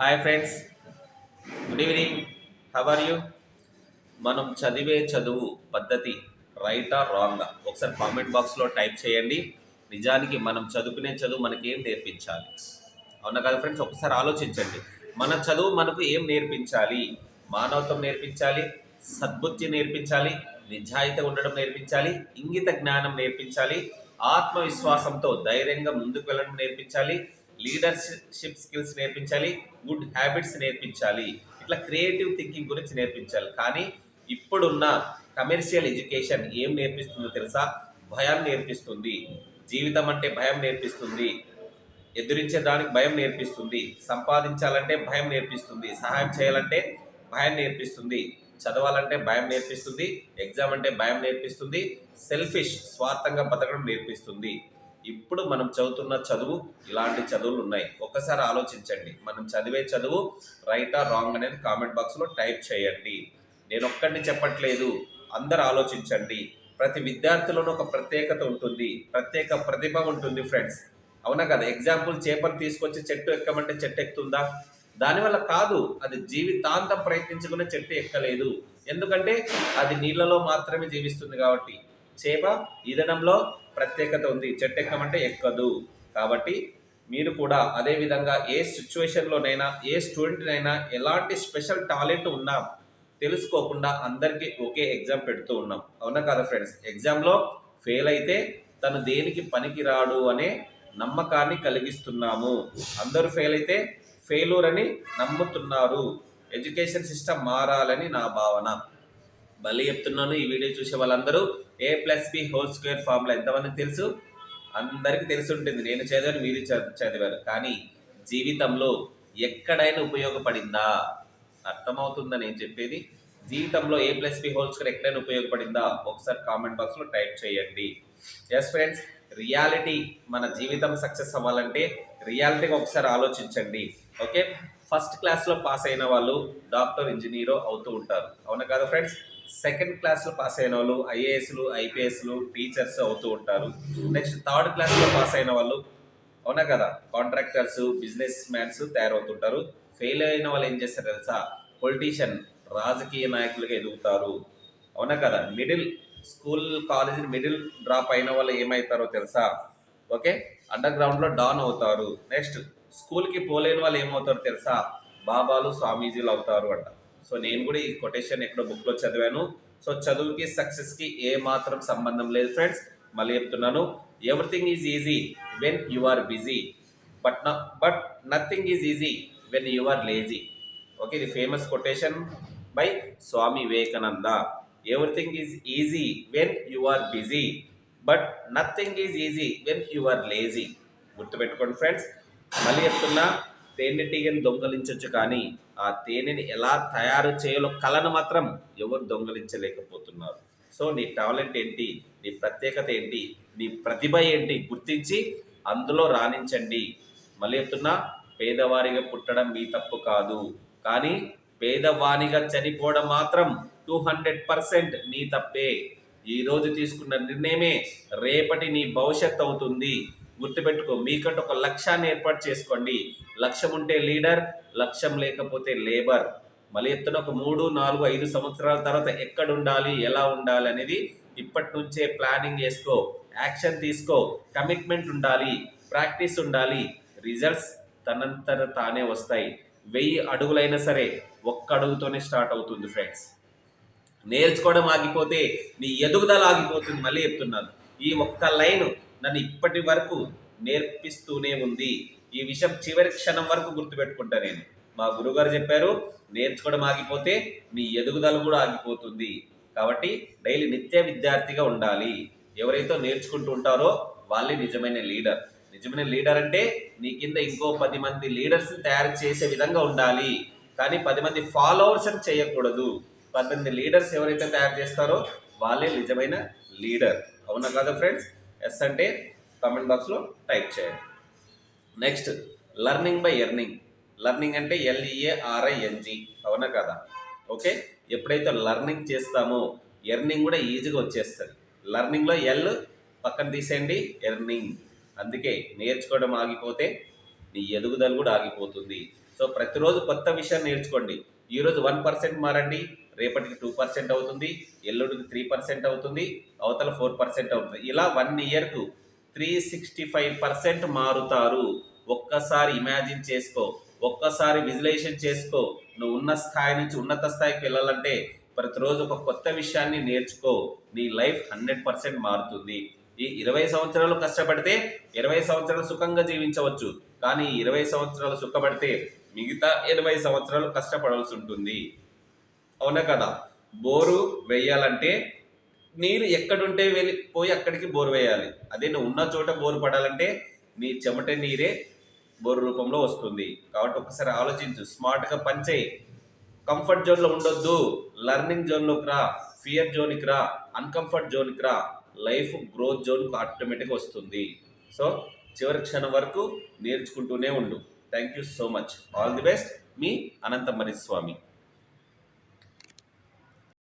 Hi friends good evening how are you మనం చదివే చదువు పద్ధతి రైటా రాంగా ఒకసారి కామెంట్ బాక్స్లో టైప్ చేయండి. నిజానికి మనం చదువుకునే చదువు మనకి ఏం నేర్పించాలి? అవునా కదా ఫ్రెండ్స్ ఒకసారి ఆలోచించండి. మన చదువు మనకు ఏం నేర్పించాలి? మానవత్వం నేర్పించాలి? సద్బుద్ధి నేర్పించాలి? నిజాయితీ ఉండడం నేర్పించాలి? ఇంగిత జ్ఞానం నేర్పించాలి? ఆత్మవిశ్వాసంతో ధైర్యంగా ముందుకు వెళ్ళడం నేర్పించాలి? లీడర్షిప్ స్కిల్స్ నేర్పించాలి గుడ్ హ్యాబిట్స్ నేర్పించాలి. ఇట్లా క్రియేటివ్ థింకింగ్ గురించి నేర్పించాలి. కానీ ఇప్పుడున్న కమర్షియల్ ఎడ్యుకేషన్ ఏం నేర్పిస్తుందో తెలుసా? భయం నేర్పిస్తుంది. జీవితం అంటే భయం నేర్పిస్తుంది. ఎదురించే దానికి భయం నేర్పిస్తుంది. సంపాదించాలంటే భయం నేర్పిస్తుంది. సహాయం చేయాలంటే భయం నేర్పిస్తుంది. చదవాలంటే భయం నేర్పిస్తుంది. ఎగ్జామ్ అంటే భయం నేర్పిస్తుంది. సెల్ఫిష్ స్వార్థంగా బతకడం నేర్పిస్తుంది. ఇప్పుడు మనం చదువుతున్న చదువు ఇలాంటి చదువులు ఉన్నాయి ఒక్కసారి ఆలోచించండి. మనం చదివే చదువు రైట్ ఆ రాంగ్ అనేది కామెంట్ బాక్స్లో టైప్ చేయండి. నేను ఒక్కడిని చెప్పట్లేదు. అందరు ఆలోచించండి. ప్రతి విద్యార్థిలోనూ ఒక ప్రత్యేకత ఉంటుంది. ప్రత్యేక ప్రతిభ ఉంటుంది ఫ్రెండ్స్ అవునా కదా? ఎగ్జాంపుల్ చేపలు తీసుకొచ్చి చెట్టు ఎక్కమంటే చెట్టు ఎక్కుతుందా? దానివల్ల కాదు. అది జీవితాంతం ప్రయత్నించుకునే చెట్టు ఎక్కలేదు. ఎందుకంటే అది నీళ్ళలో మాత్రమే జీవిస్తుంది కాబట్టి. చేప ఈదడంలో ప్రత్యేకత ఉంది. చెట్టు ఎక్కమంటే ఎక్కదు. కాబట్టి మీరు కూడా అదే విధంగా ఏ సిచ్యువేషన్లోనైనా ఏ స్టూడెంట్నైనా ఎలాంటి స్పెషల్ టాలెంట్ ఉన్నా తెలుసుకోకుండా అందరికీ ఒకే ఎగ్జామ్ పెడుతూ ఉన్నాం. అవునా కదా ఫ్రెండ్స్? ఎగ్జామ్లో ఫెయిల్ అయితే తను దేనికి పనికిరాడు అనే నమ్మకాన్ని కలిగిస్తున్నాము. అందరూ ఫెయిల్ అయితే ఫెయిలూర్ అని నమ్ముతున్నారు. ఎడ్యుకేషన్ సిస్టమ్ మారాలని నా భావన. మళ్ళీ చెప్తున్నాను ఈ వీడియో చూసే వాళ్ళందరూ A plus B whole square formula ఎంతమందికి తెలుసు? అందరికీ తెలిసి ఉంటుంది. నేను చదివాను మీరు చదివారు. కానీ జీవితంలో ఎక్కడైనా ఉపయోగపడిందా? అర్థమవుతుందా నేను చెప్పేది? జీవితంలో A plus B whole square ఎక్కడైనా ఉపయోగపడిందా? ఒకసారి కామెంట్ బాక్స్లో టైప్ చేయండి. ఎస్ ఫ్రెండ్స్ రియాలిటీ మన జీవితం సక్సెస్ అవ్వాలంటే రియాలిటీగా ఒకసారి ఆలోచించండి. ఓకే ఫస్ట్ క్లాస్లో పాస్ అయిన వాళ్ళు డాక్టర్ ఇంజనీరో అవుతూ ఉంటారు. అవునా కదా ఫ్రెండ్స్? సెకండ్ క్లాస్లో పాస్ అయిన వాళ్ళు ఐఏఎస్లు ఐపీఎస్లు టీచర్స్ అవుతూ ఉంటారు. నెక్స్ట్ థర్డ్ క్లాస్లో పాస్ అయిన వాళ్ళు అవునా కదా? కాంట్రాక్టర్స్ బిజినెస్ మ్యాన్స్ తయారవుతుంటారు. ఫెయిల్ అయిన వాళ్ళు ఏం చేస్తారు తెలుసా? పొలిటీషియన్ రాజకీయ నాయకులుగా ఎదుగుతారు. అవునా కదా? Middle school college middle drop అయిన వాళ్ళు ఏమవుతారో తెలుసా? ఓకే? అండర్ గ్రౌండ్లో డాన్ అవుతారు. నెక్స్ట్ స్కూల్కి పోలేని వాళ్ళు ఏమవుతారో తెలుసా? బాబాలు స్వామీజీలు అవుతారు అంట. సో నేను కూడా ఈ కొటేషన్ ఎక్కడో బుక్లో చదివాను. సో చదువుకి సక్సెస్కి ఏ మాత్రం సంబంధం లేదు ఫ్రెండ్స్. మళ్ళీ చెప్తున్నాను. Everything is easy when you are busy. But but nothing is easy when you are lazy. Okay ఇది famous quotation by Swami Vivekananda. Everything is easy when you are busy. But nothing is easy when you are lazy. గుర్తుపెట్టుకోండి friends. మళ్ళీ చెప్తున్నా తేనెటీగని దొంగలించవచ్చు కానీ ఆ తేనెని ఎలా తయారు చేయాలో కళను మాత్రం ఎవరు దొంగలించలేకపోతున్నారు. సో నీ టాలెంట్ ఏంటి? నీ ప్రత్యేకత ఏంటి? నీ ప్రతిభ ఏంటి? గుర్తించి అందులో రాణించండి. మళ్ళీ చెప్తున్నా పేదవారిగా పుట్టడం మీ తప్పు కాదు. కానీ పేదవానిగా చనిపోవడం మాత్రం టూ హండ్రెడ్ పర్సెంట్ నీ తప్పే. ఈరోజు తీసుకున్న నిర్ణయమే రేపటి నీ భవిష్యత్ అవుతుంది. గుర్తుపెట్టుకో మీకంటే ఒక లక్ష్యాన్ని ఏర్పాటు చేసుకోండి. లక్ష్యం ఉంటే లీడర్ లక్ష్యం లేకపోతే లేబర్. మళ్ళీ ఎత్తున ఒక మూడు నాలుగు ఐదు సంవత్సరాల తర్వాత ఎక్కడ ఉండాలి ఎలా ఉండాలి అనేది ఇప్పటి నుంచే ప్లానింగ్ చేసుకో యాక్షన్ తీసుకో కమిట్మెంట్ ఉండాలి ప్రాక్టీస్ ఉండాలి. రిజల్ట్స్ తనంతట తానే వస్తాయి. వెయ్యి అడుగులైనా సరే ఒక్క అడుగుతోనే స్టార్ట్ అవుతుంది ఫ్రెండ్స్. నేర్చుకోవడం ఆగిపోతే నీ ఎదుగుదల ఆగిపోతుంది మళ్ళీ చెప్తున్నాను. ఈ ఒక్క లైన్ నన్ను ఇప్పటి వరకు నేర్పిస్తూనే ఉంది. ఈ విషయం చివరి క్షణం వరకు గుర్తుపెట్టుకుంటా నేను. మా గురుగారు చెప్పారు నేర్చుకోవడం ఆగిపోతే మీ ఎదుగుదల కూడా ఆగిపోతుంది. కాబట్టి డైలీ నిత్య విద్యార్థిగా ఉండాలి. ఎవరైతే నేర్చుకుంటూ ఉంటారో వాళ్ళే నిజమైన లీడర్. నిజమైన లీడర్ అంటే నీ కింద ఇంకో పది మంది లీడర్స్ తయారు చేసే విధంగా ఉండాలి. కానీ పది మంది ఫాలోవర్స్ అని చేయకూడదు. పది మంది లీడర్స్ ఎవరైతే తయారు చేస్తారో వాళ్ళే నిజమైన లీడర్. అవునా కదా ఫ్రెండ్స్? ఎస్ అంటే కామెంట్ బాక్స్లో టైప్ చేయండి. Next learning by earning learning అంటే ఎల్ఈఏఆర్ఐఎన్జి అవునా కదా? ఓకే ఎప్పుడైతే లర్నింగ్ చేస్తామో ఎర్నింగ్ కూడా ఈజీగా వచ్చేస్తుంది. లర్నింగ్లో ఎల్ పక్కన తీసేయండి ఎర్నింగ్ అందుకే నేర్చుకోవడం ఆగిపోతే నీ ఎదుగుదల కూడా ఆగిపోతుంది. సో ప్రతిరోజు కొత్త విషయం నేర్చుకోండి. ఈరోజు వన్ పర్సెంట్ మారండి రేపటికి టూ పర్సెంట్ అవుతుంది ఎల్లుడికి త్రీ పర్సెంట్ అవుతుంది అవతల ఫోర్ పర్సెంట్ అవుతుంది. ఇలా వన్ ఇయర్కు త్రీ సిక్స్టీ ఫైవ్ పర్సెంట్ మారుతారు. ఒక్కసారి ఇమాజిన్ చేసుకో ఒక్కసారి విజులేషన్ చేసుకో. నువ్వు ఉన్న స్థాయి నుంచి ఉన్నత స్థాయికి వెళ్ళాలంటే ప్రతిరోజు ఒక కొత్త విషయాన్ని నేర్చుకో. నీ లైఫ్ హండ్రెడ్ పర్సెంట్ మారుతుంది. ఈ ఇరవై సంవత్సరాలు కష్టపడితే ఇరవై సంవత్సరాలు సుఖంగా జీవించవచ్చు. కానీ ఇరవై సంవత్సరాలు సుఖపడితే మిగతా ఇరవై సంవత్సరాలు కష్టపడాల్సి ఉంటుంది. అవునా కదా? బోరు వేయాలంటే నీరు ఎక్కడుంటే వెళ్ళి పోయి అక్కడికి బోరు వేయాలి. అదే నువ్వు ఉన్న చోట బోరు పడాలంటే నీ చెమట నీరే బోరు రూపంలో వస్తుంది. కాబట్టి ఒకసారి ఆలోచించు స్మార్ట్గా పనిచేయి కంఫర్ట్ జోన్లో ఉండొద్దు. లర్నింగ్ జోన్లోకి రా. ఫియర్ జోన్కి రా. అన్కంఫర్ట్ జోన్కి రా. లైఫ్ గ్రోత్ జోన్కి ఆటోమేటిక్గా వస్తుంది. సో చివరి క్షణం వరకు నేర్చుకుంటూనే ఉండు. Thank you so much. All the best. Me Anantha Swamy